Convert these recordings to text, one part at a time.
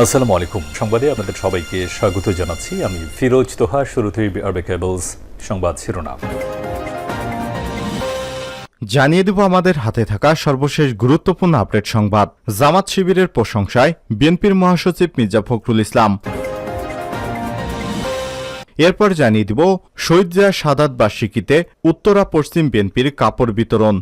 আসসালামু আলাইকুম। সংবাদে আপনাদের সবাইকে স্বাগত জানাচ্ছি। আমি ফিরোজ তোহা, শুরুতেই আরবে কেবলস সংবাদ শিরোনাম। জানিয়ে দেব আমাদের হাতে থাকা সর্বশেষ গুরুত্বপূর্ণ আপডেট সংবাদ। জামাত শিবিরের প্রশংসায় বিএনপির মহাসচিব মির্জা ফখরুল ইসলাম। এরপর জানিয়ে দিব শহীদ জিয়া সাদাত বার্ষিকীতে উত্তরা পশ্চিম বিএনপির কাপড় বিতরণ।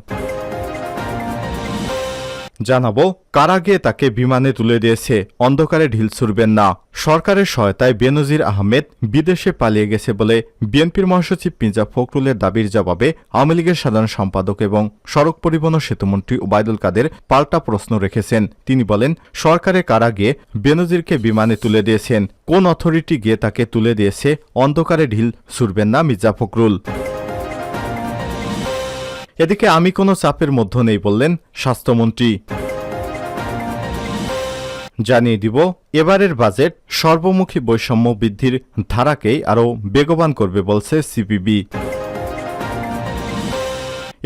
জানাব কারা গিয়ে তাকে বিমানে তুলে দিয়েছে। অন্ধকারে ঢিল ছুড়বেন না। সরকারের সহায়তায় বেনজির আহমেদ বিদেশে পালিয়ে গেছে বলে বিএনপির মহাসচিব মির্জা ফখরুলের দাবির জবাবে আওয়ামী লীগের সাধারণ সম্পাদক এবং সড়ক পরিবহন সেতুমন্ত্রী ওবায়দুল কাদের পাল্টা প্রশ্ন রেখেছেন। তিনি বলেন সরকারে কারা গিয়ে বেনজিরকে বিমানে তুলে দিয়েছেন। কোন অথরিটি গিয়ে তাকে তুলে দিয়েছে? অন্ধকারে ঢিল ছুড়বেন না মির্জা ফখরুল। এদিকে আমি কোনো চাপের মধ্যে নেই বললেন স্বাস্থ্যমন্ত্রী। জানিয়ে দিব, এবারের বাজেট সর্বমুখী বৈষম্য বৃদ্ধির ধারাকেই আরও বেগবান করবে বলছে সিপিবি।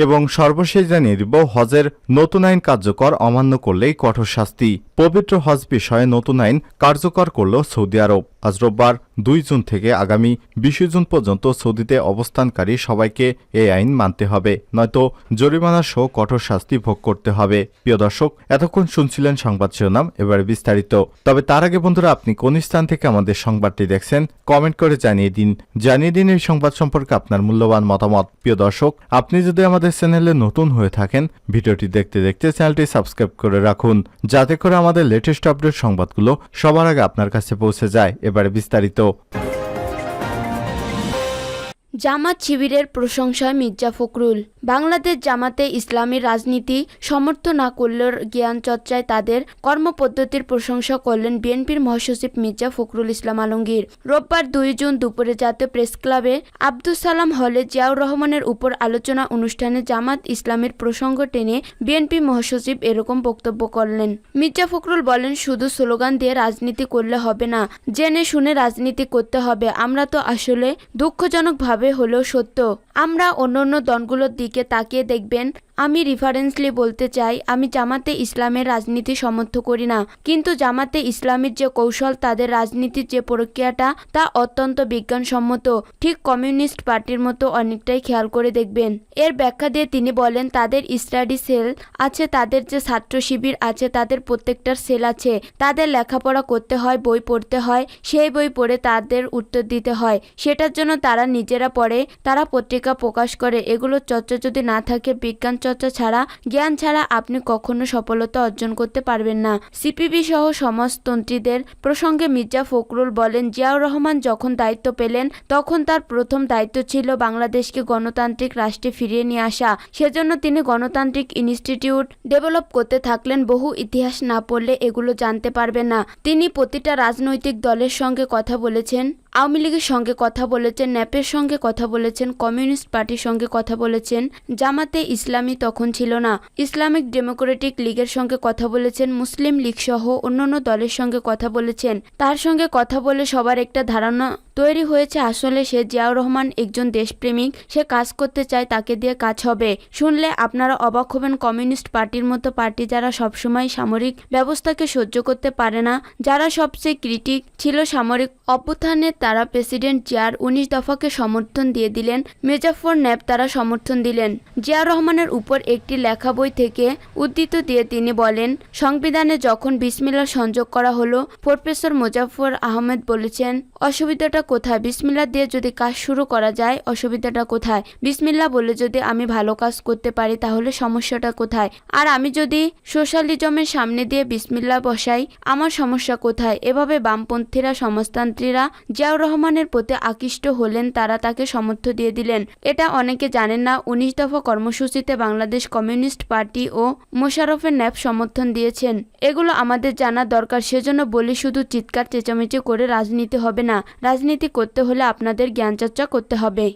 এবং সর্বশেষ জানিয়ে দিব, হজের নতুন আইন কার্যকর অমান্য করলেই কঠোর শাস্তি। পবিত্র হজ বিষয়ে নতুন আইন কার্যকর করল সৌদি আরব। আজ রোববার দুই জুন থেকে আগামী বিশে জুন পর্যন্ত সৌদিতে অবস্থানকারী সবাইকে এই আইন মানতে হবে। নয়তো জরিমানা সহ কঠোর শাস্তি ভোগ করতে হবে। প্রিয় দর্শক, এতক্ষণ শুনছিলেন সংবাদ শিরোনাম, এবারে বিস্তারিত। তবে তার আগে বন্ধুরা, আপনি কোন স্থান থেকে আমাদের সংবাদটি দেখছেন, কমেন্ট করে জানিয়ে দিন। জানিয়ে দিন এই সংবাদ সম্পর্কে আপনার মূল্যবান মতামত। প্রিয় দর্শক, আপনি যদি আমাদের চ্যানেলে নতুন হয়ে থাকেন, ভিডিওটি দেখতে দেখতে চ্যানেলটি সাবস্ক্রাইব করে রাখুন। যাতে করে আমাদের লেটেস্ট আপডেট সংবাদগুলো সবার আগে আপনার কাছে পৌঁছে যায়। এবারে বিস্তারিত। জামাত শিবিরের প্রশংসায় মির্জা ফখরুল। বাংলাদেশ জামাতে ইসলামী রাজনীতি সমর্থন না করলেও জ্ঞান চর্চায় তাদের কর্মপদ্ধতির প্রশংসা করলেন বিএনপির মহাসচিব মির্জা ফখরুল ইসলাম আলমগীর। রোববার দুই জুন দুপুরে জাতীয় প্রেস ক্লাবে আব্দুল সালাম হলে জিয়াউর রহমানের উপর আলোচনা অনুষ্ঠানে জামাত ইসলামের প্রসঙ্গ টেনে বিএনপি মহাসচিব এরকম বক্তব্য করলেন। মির্জা ফখরুল বলেন, শুধু স্লোগান দিয়ে রাজনীতি করলে হবে না, জেনে শুনে রাজনীতি করতে হবে। আমরা তো আসলে দুঃখজনকভাবে হলেও সত্য। আমরা অন্যান্য দলগুলোর দিকে তাকিয়ে দেখবেন আমি রিফারেন্সলি বলতে চাই, আমি জামাতে ইসলামের রাজনীতি সমর্থ করি না। কিন্তু জামাতে ইসলামের যে কৌশল, তাদের রাজনীতির যে প্রক্রিয়াটা, তা অত্যন্ত বিজ্ঞানসম্মত। ঠিক কমিউনিস্ট পার্টির মতো অনেকটাই খেয়াল করে দেখবেন। এর ব্যাখ্যা দিয়ে তিনি বলেন, তাদের স্টাডি সেল আছে, তাদের যে ছাত্র শিবির আছে, তাদের প্রত্যেকটার সেল আছে। তাদের লেখাপড়া করতে হয়, বই পড়তে হয়, সেই বই পড়ে তাদের উত্তর দিতে হয়। সেটার জন্য তারা নিজেরা পড়ে, তারা পত্রিকা প্রকাশ করে। এগুলো চর্চা যদি না থাকে, বিজ্ঞান চর্চা ছাড়া, জ্ঞান ছাড়া আপনি কখনো সফলতা অর্জন করতে পারবেন না। সিপিবি সহ সমাজতন্ত্রীদের প্রসঙ্গে মির্জা ফখরুল বলেন, জিয়াউর রহমান যখন দায়িত্ব পেলেন, তখন তার প্রথম দায়িত্ব ছিল বাংলাদেশকে গণতান্ত্রিক রাষ্ট্রে ফিরিয়ে নিয়ে আসা। সেজন্য তিনি গণতান্ত্রিক ইনস্টিটিউট ডেভেলপ করতে থাকলেন, বহু ইতিহাস না পড়লে এগুলো জানতে পারবেন না। তিনি প্রতিটা রাজনৈতিক দলের সঙ্গে কথা বলেছেন। আওয়ামী লীগের সঙ্গে কথা বলেছেন, ন্যাপের সঙ্গে কথা বলেছেন, কমিউনিস্ট পার্টির সঙ্গে কথা বলেছেন। জামাতে ইসলামী তখন ছিল না। ইসলামিক ডেমোক্রেটিক লীগের সঙ্গে কথা বলেছেন, মুসলিম লীগ সহ অন্যান্য দলের সঙ্গে কথা বলেছেন। তার সঙ্গে কথা বলে সবার একটা ধারণা তৈরি হয়েছে আসলে সে জিয়াউর রহমান একজন দেশপ্রেমিক। সে কাজ করতে চায়, তাকে দিয়ে কাজ হবে। শুনলে আপনারা অবাক হবেন, কমিউনিস্ট পার্টির মতো পার্টি যারা সবসময় সামরিক ব্যবস্থাকে সহ্য করতে পারে না, যারা সবচেয়ে ক্রিটিক ছিল সামরিক অভ্যুত্থানে, তারা প্রেসিডেন্ট জিয়ার উনিশ দফাকে সমর্থন দিয়ে দিলেন, মেজাফর ন্যাব তারা সমর্থন দিলেন। জিয়াউর রহমানের উপর একটি লেখা বই থেকে উদ্ধৃত দিয়ে তিনি বলেন, সংবিধানে যখন বিসমিল্লা সংযোগ করা হলো, প্রফেসর মোজাফর আহমেদ বলেছেন, অসুবিধাটা কোথায়? বিসমিল্লা দিয়ে যদি কাজ শুরু করা যায়, অসুবিধাটা কোথায়? বিসমিল্লা বলে যদি আমি ভালো কাজ করতে পারি, তাহলে সমস্যাটা কোথায়? আর আমি যদি সোশ্যালিজমের সামনে দিয়ে বিসমিল্লা বসাই, আমার সমস্যা কোথায়? এভাবে বামপন্থীরা সমাজতান্ত্রীরা জিয়াউর রহমানের প্রতি আকৃষ্ট হলেন, তারা তাকে সমর্থ দিয়ে দিলেন। এটা অনেকে জানেন না, উনিশ দফা কর্মসূচিতে বাংলাদেশ কমিউনিস্ট পার্টি ও মোশারফের ন্যাপ সমর্থন দিয়েছেন। এগুলো আমাদের জানা দরকার, সেজন্য বলি শুধু চিৎকার, চেঁচামেচি করে রাজনীতি হবে না। রাজনীতি করতে হলে আপনাদের জ্ঞানচর্চা করতে হবে।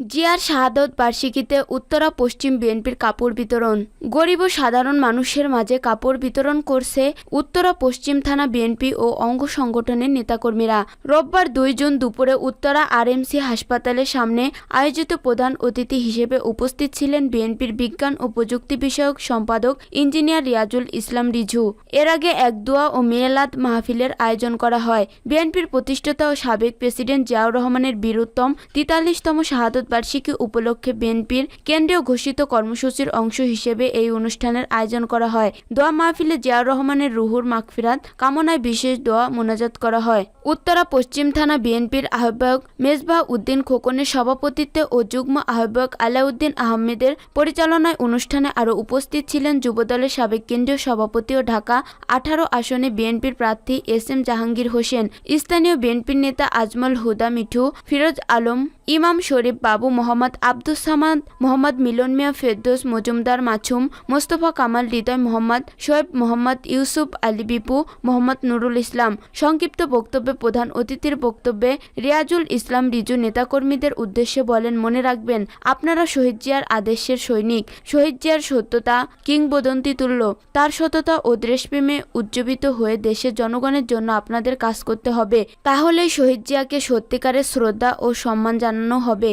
জিয়ার শাহাদত বার্ষিকীতে উত্তরা পশ্চিম বিএনপির কাপড় বিতরণ। গরিব ও সাধারণ মানুষের মাঝে কাপড় বিতরণ করছে উত্তরা পশ্চিম থানা বিএনপি ও অঙ্গ সংগঠনের নেতাকর্মীরা। রোববার দুই জুন দুপুরে উত্তরা আরএমসি হাসপাতালের সামনে আয়োজিত প্রধান অতিথি হিসেবে উপস্থিত ছিলেন বিএনপির বিজ্ঞান ও প্রযুক্তি বিষয়ক সম্পাদক ইঞ্জিনিয়ার রিয়াজুল ইসলাম রিজু। এর আগে এক দোয়া ও মিলাদ মাহফিলের আয়োজন করা হয়। বিএনপির প্রতিষ্ঠাতা ও সাবেক প্রেসিডেন্ট জিয়াউর রহমানের বীরুত্তম তেতাল্লিশতম শাহাদত বার্ষিকী উপলক্ষে বিএনপির কেন্দ্রীয় ঘোষিত কর্মসূচির অংশ হিসেবে এই অনুষ্ঠানের আয়োজন করা হয়। দোয়া মাহফিলে জিয়াউর রহমানের রুহুর মাগফিরাত, কামনায় বিশেষ দোয়া মোনাজাত করা হয়। উত্তরা পশ্চিম থানা বিএনপির আহ্বায়ক মেজবাহ উদ্দিন খোকনের সভাপতিত্বে ও যুগ্ম আহ্বায়ক আলাউদ্দিন আহমেদের পরিচালনায় অনুষ্ঠানে আরও উপস্থিত ছিলেন যুবদলের সাবেক কেন্দ্রীয় সভাপতি ও ঢাকা আঠারো আসনে বিএনপির প্রার্থী এস এম জাহাঙ্গীর হোসেন। স্থানীয় বিএনপির নেতা আজমল হুদা মিঠু, ফিরোজ আলম ইমাম শরীফ বাবু মোহাম্মদ আব্দুস সামাদ, মোহাম্মদ মিলন মিয়া ফেরদৌস, মজুমদার মাছুম, মোস্তফা কামাল, হৃদয় মোহাম্মদ, শোয়েব মোহাম্মদ, ইউসুফ আলী বিপু, মোহাম্মদ নুরুল ইসলাম। সংক্ষিপ্ত বক্তব্যে প্রধান অতিথির বক্তব্যে রিয়াজুল ইসলাম রিজু নেতাকর্মীদের উদ্দেশ্যে বলেন, মনে রাখবেন, আপনারা শহীদ জিয়ার আদেশের সৈনিক। শহীদ জিয়ার সত্যতা কিংবদন্তি তুল্য তার সততা ও দেশপ্রেমে উজ্জীবিত হয়ে দেশের জনগণের জন্য আপনাদের কাজ করতে হবে। তাহলেই শহীদ জিয়াকে সত্যিকারের শ্রদ্ধা ও সম্মান জানানো হবে।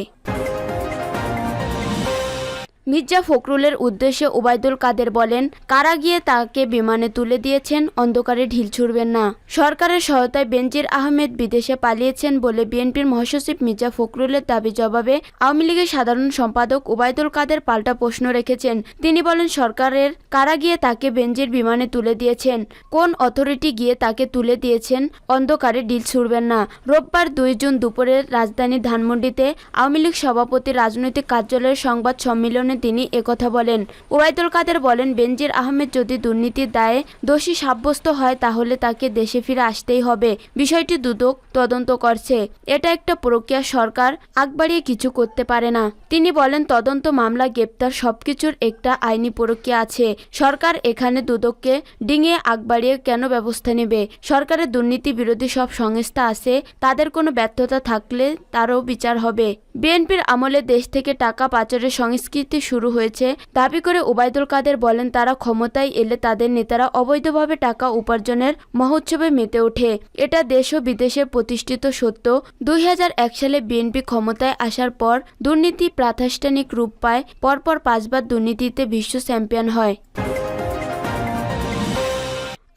মির্জা ফখরুলের উদ্দেশ্যে ওবায়দুল কাদের বলেন, কারা গিয়ে তাকে বিমানে তুলে দিয়েছেন, অন্ধকারে ঢিল ছুড়বেন না। সরকারের সহায়তায় বেনজির আহমেদ বিদেশে পালিয়েছেন বলে বিএনপির মহাসচিব মির্জা ফখরুলের দাবি জবাবে আওয়ামী লীগের সাধারণ সম্পাদক ওবায়দুল কাদের পাল্টা প্রশ্ন রেখেছেন। তিনি বলেন, সরকারের কারা গিয়ে তাকে বেনজির বিমানে তুলে দিয়েছেন? কোন অথরিটি গিয়ে তাকে তুলে দিয়েছেন? অন্ধকারে ডিল ছুড়বেন না। রোববার দুই জুন দুপুরে রাজধানী ধানমন্ডিতে আওয়ামী লীগ সভাপতি রাজনৈতিক কার্যালয়ের সংবাদ সম্মেলনে তিনি একথা বলেন। ওবায়দুল কাদের বলেন, বেনজির আহমেদ যদি দুর্নীতির দায়ে দোষী সাব্যস্ত হয়, তাহলে তাকে দেশে ফিরে আসতেই হবে। বিষয়টি দুদক তদন্ত করছে। এটা একটা প্রক্রিয়া, সরকার আগ বাড়িয়ে কিছু করতে পারে না। তিনি বলেন, তদন্ত মামলা, গ্রেপ্তার সবকিছুর একটা আইনি প্রক্রিয়া আছে। সরকার এখানে দুদককে ডিঙিয়ে আগ বাড়িয়ে কেন ব্যবস্থা নেবে? সরকারের দুর্নীতি বিরোধী সব সংস্থা আছে, তাদের কোনো ব্যর্থতা থাকলে তারও বিচার হবে। বিএনপির আমলে দেশ থেকে টাকা পাচারের সংস্কৃতি শুরু হয়েছে। দাবি করে ওবায়দুল কাদের বলেন, তারা ক্ষমতায় এলে তাদের নেতারা অবৈধভাবে টাকা উপার্জনের মহোৎসবে মেতে ওঠে। এটা দেশ ও বিদেশে প্রতিষ্ঠিত সত্য। দুই হাজার এক সালে বিএনপি ক্ষমতায় আসার পর দুর্নীতি প্রাতিষ্ঠানিক রূপ পায়, পরপর পাঁচবার দুর্নীতিতে বিশ্ব চ্যাম্পিয়ন হয়।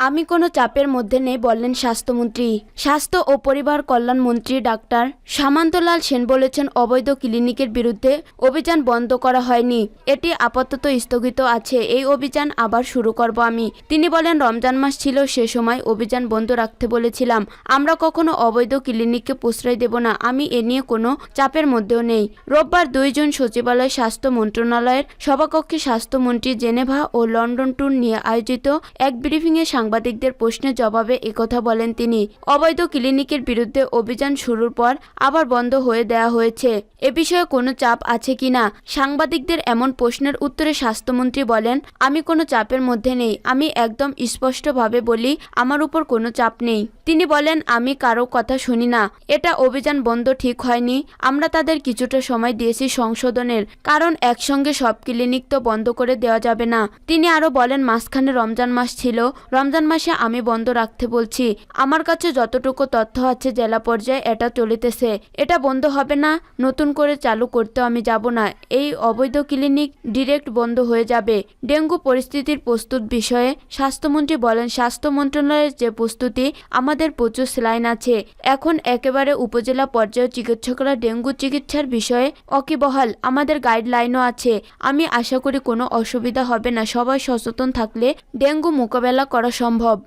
আমি কোনো চাপের মধ্যে নেই, বললেন স্বাস্থ্যমন্ত্রী। স্বাস্থ্য ও পরিবার কল্যাণ মন্ত্রী ডাক্তার সামান্তলাল সেন বলেছেন, অবৈধ ক্লিনিকের বিরুদ্ধে অভিযান বন্ধ করা হয়নি। এটি আপাতত স্থগিত আছে। এই অভিযান আবার শুরু করব আমি। তিনি বলেন, রমজান মাস ছিল, সে সময় অভিযান বন্ধ রাখতে বলেছিলাম। আমরা কখনো অবৈধ ক্লিনিককে প্রশ্রয় দেব না। আমি এ নিয়ে কোনো চাপের মধ্যেও নেই। রোববার দুইজন সচিবালয় স্বাস্থ্য মন্ত্রণালয়ের সভাকক্ষে স্বাস্থ্যমন্ত্রী জেনেভা ও লন্ডন ট্যুর নিয়ে আয়োজিত এক ব্রিফিংয়ে সাংবাদিকদের প্রশ্নের জবাবে একথা বলেন তিনি। অবৈধ ক্লিনিকের বিরুদ্ধে অভিযান শুরুর পর আবার বন্ধ হয়ে দেওয়া হয়েছে। এ বিষয়ে কোনো চাপ আছে কিনা সাংবাদিকদের এমন প্রশ্নের উত্তরে স্বাস্থ্যমন্ত্রী বলেন, আমি কোনো চাপের মধ্যে নেই। আমি একদম স্পষ্টভাবে বলি, আমার উপর কোনো চাপ নেই। তিনি বলেন, আমি কারও কথা শুনি না। এটা অভিযান বন্ধ ঠিক হয়নি। আমরা তাদের কিছুটা সময় দিয়েছি সংশোধনের। কারণ একসঙ্গে সব ক্লিনিক তো বন্ধ করে দেওয়া যাবে না। তিনি আরও বলেন, মাঝখানে রমজান মাস ছিল। রমজান মাসে আমি বন্ধ রাখতে বলছি। আমার কাছে যতটুকু তথ্য আছে জেলা পর্যায়ে এটা চলিতেছে। এটা বন্ধ হবে না, নতুন করে চালু করতেও আমি যাব না। এই অবৈধ ক্লিনিক ডিরেক্ট বন্ধ হয়ে যাবে। ডেঙ্গু পরিস্থিতির প্রস্তুত বিষয়ে স্বাস্থ্যমন্ত্রী বলেন, স্বাস্থ্য মন্ত্রণালয়ের যে প্রস্তুতি, আমাদের প্রচুর স্লাইন আছে। এখন একেবারে উপজেলা পর্যায়ে চিকিৎসকরা ডেঙ্গু চিকিৎসার বিষয়ে অকিবহাল। আমাদের গাইডলাইনও আছে। আমি আশা করি কোনো অসুবিধা হবে না। সবাই সচেতন থাকলে ডেঙ্গু মোকাবেলা করা সম্ভব। সম্ভব।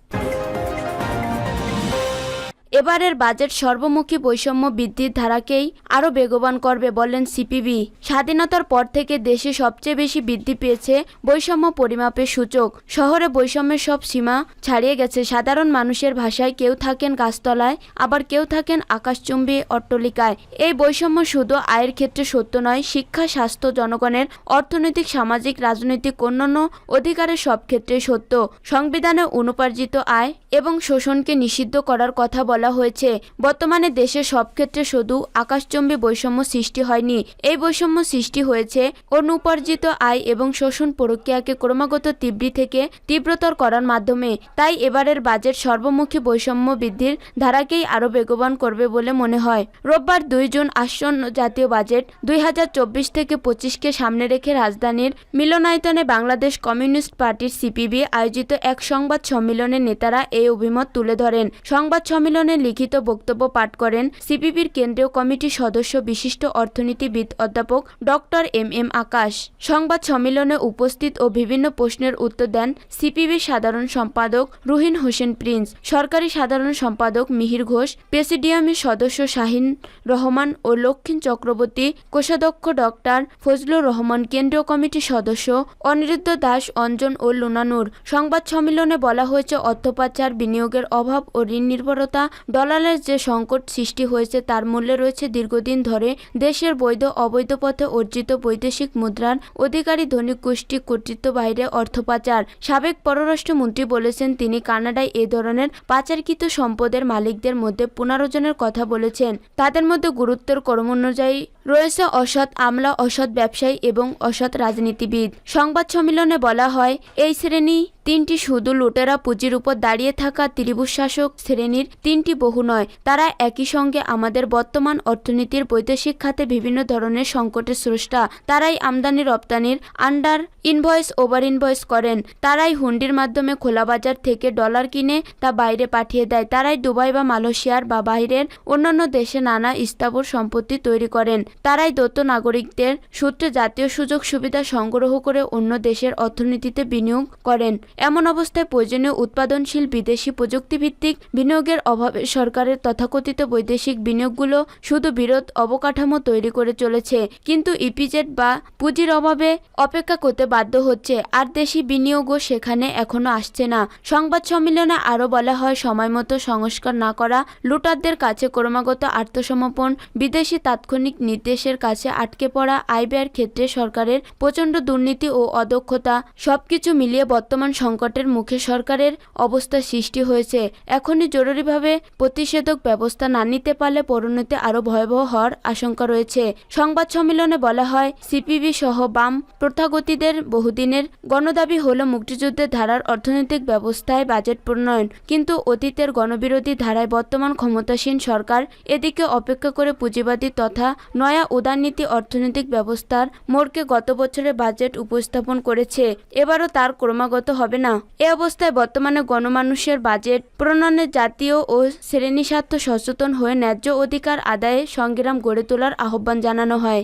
এবারের বাজেট সর্বমুখী বৈষম্য বৃদ্ধির ধারাকেই আরও বেগবান করবে বললেন সিপিবি। স্বাধীনতার পর থেকে দেশে সবচেয়ে বেশি বৃদ্ধি পেয়েছে বৈষম্য পরিমাপের সূচক। শহরে বৈষম্যের সব সীমা ছাড়িয়ে গেছে। সাধারণ মানুষের ভাষায় কেউ থাকেন গাছতলায়, আবার কেউ থাকেন আকাশচুম্বী অট্টলিকায়। এই বৈষম্য শুধু আয়ের ক্ষেত্রে সত্য নয়, শিক্ষা, স্বাস্থ্য, জনগণের অর্থনৈতিক, সামাজিক, রাজনৈতিক অন্যান্য অধিকারের সব ক্ষেত্রে সত্য। সংবিধানে অনুপার্জিত আয় এবং শোষণকে নিষিদ্ধ করার কথা বলেন বলা হয়েছে, বর্তমানে দেশের সব ক্ষেত্রে শুধু আকাশচম্বী বৈষম্য সৃষ্টি হয়নি। এই বৈষম্য সৃষ্টি হয়েছে অনুপার্জিত আয় এবং শোষণ প্রক্রিয়াকে ক্রমাগত তীব্রি থেকে তীব্রতর করার মাধ্যমে। তাই এবারের বাজেট সর্বমুখী বৈষম্য বৃদ্ধির ধারাকেই আরও বেগবান করবে বলে মনে হয়। রোববার দুই জুন আসন্ন জাতীয় বাজেট দুই চব্বিশ থেকে পঁচিশকে সামনে রেখে রাজধানীর মিলনায়তনে বাংলাদেশ কমিউনিস্ট পার্টির সিপিবি আয়োজিত এক সংবাদ সম্মেলনে নেতারা এই অভিমত তুলে ধরেন। সংবাদ সম্মেলনে লিখিত বক্তব্য পাঠ করেন সিপিবির কেন্দ্রীয় কমিটির সদস্য বিশিষ্ট অর্থনীতিবিদ অধ্যাপক ডক্টর এম এম আকাশ। সংবাদ সম্মেলনে উপস্থিত ও বিভিন্ন প্রশ্নের উত্তর দেন সিপিবির সাধারণ সম্পাদক রুহিন হোসেন প্রিন্স, সরকারি সাধারণ সম্পাদক মিহির ঘোষ, প্রেসিডিয়ামের সদস্য শাহিন রহমান ও লক্ষ্মীন চক্রবর্তী, কোষাধ্যক্ষ ডক্টর ফজলুর রহমান, কেন্দ্রীয় কমিটির সদস্য অনিরুদ্ধ দাস, অঞ্জন ও লুনানুর সংবাদ সম্মেলনে বলা হয়েছে অর্থ পাচার বিনিয়োগের অভাব ও ঋণ নির্ভরতা ডলারের যে সংকট সৃষ্টি হয়েছে, তার মূল্যে রয়েছে দীর্ঘদিন ধরে দেশের বৈধ, অবৈধ পথে অর্জিত বৈদেশিক মুদ্রার অধিকারী ধনী গোষ্ঠী কর্তৃত্ব বাইরে অর্থ পাচার। সাবেক পররাষ্ট্রমন্ত্রী বলেছেন, তিনি কানাডায় এ ধরনের পাচারকৃত সম্পদের মালিকদের মধ্যে পুনরোজনের কথা বলেছেন। তাদের মধ্যে গুরুত্বের কর্ম অনুযায়ী রয়েছে অসৎ আমলা, অসৎ ব্যবসায়ী এবং অসৎ রাজনীতিবিদ। সংবাদ সম্মেলনে বলা হয়, এই শ্রেণি তিনটি শুধু লুটেরা পুঁজির উপর দাঁড়িয়ে থাকা ত্রিভুজ শাসক শ্রেণির তিনটি বহু নয়, তারা একই সঙ্গে আমাদের বর্তমান অর্থনীতির বৈদেশিক খাতে বিভিন্ন ধরনের সংকটের স্রষ্টা। তারাই আমদানি রপ্তানির আন্ডার ইনভয়েস, ওভার ইনভয়েস করেন। তারাই হুন্ডির মাধ্যমে খোলা বাজার থেকে ডলার কিনে তা বাইরে পাঠিয়ে দেয়। তারাই দুবাই বা মালয়েশিয়ার বা বাইরের অন্যান্য দেশে নানা স্থাবর সম্পত্তি তৈরি করেন। তারাই দত্ত নাগরিকদের সূত্রে জাতীয় সুযোগ সুবিধা সংগ্রহ করে অন্য দেশের অর্থনীতিতে বিনিয়োগ করেন। এমন অবস্থায় প্রয়োজনীয় উৎপাদনশীল বিদেশি প্রযুক্তিভিত্তিক বিনিয়োগের অভাবে সরকারের তথাকথিত বৈদেশিক বিনিয়োগগুলো শুধু বিরোধ অবকাঠামো তৈরি করে চলেছে, কিন্তু ইপিজেড বা পুঁজির অভাবে অপেক্ষা করতে বাধ্য হচ্ছে। আর দেশি বিনিয়োগও সেখানে এখনও আসছে না। সংবাদ সম্মেলনে আরও বলা হয় সময়মতো সংস্কার না করা লুটারদের কাছে ক্রমাগত আত্মসমর্পণ বিদেশি তাৎক্ষণিক নির্দেশের কাছে আটকে পড়া আয় ব্যয়ের ক্ষেত্রে সরকারের প্রচণ্ড দুর্নীতি ও অদক্ষতা, সবকিছু মিলিয়ে বর্তমান সংকটের মুখে সরকারের অবস্থা সৃষ্টি হয়েছে। এখনই জরুরিভাবে প্রতিষেধক ব্যবস্থা না নিতে পারলে পরিণতি আরও ভয়াবহ হওয়ার আশঙ্কা রয়েছে। সংবাদ সম্মেলনে বলা হয়, সিপিবি সহ বাম প্রথাগতিদের বহুদিনের গণদাবি হল মুক্তিযুদ্ধের ধারার অর্থনৈতিক ব্যবস্থায় বাজেট প্রণয়ন, কিন্তু অতীতের গণবিরোধী ধারায় বর্তমান ক্ষমতাসীন সরকার এদিকে অপেক্ষা করে পুঁজিবাদী তথা নয়া উদারনীতি অর্থনৈতিক ব্যবস্থার মোড়কে গত বছরের বাজেট উপস্থাপন করেছে। এবারও তার ক্রমাগত হবে না। এ অবস্থায় বর্তমানে গণমানুষের বাজেট প্রণয়নে জাতীয় ও শ্রেণি স্বার্থ সচেতন হয়ে ন্যায্য অধিকার আদায়ে সংগ্রাম গড়ে তোলার আহ্বান জানানো হয়।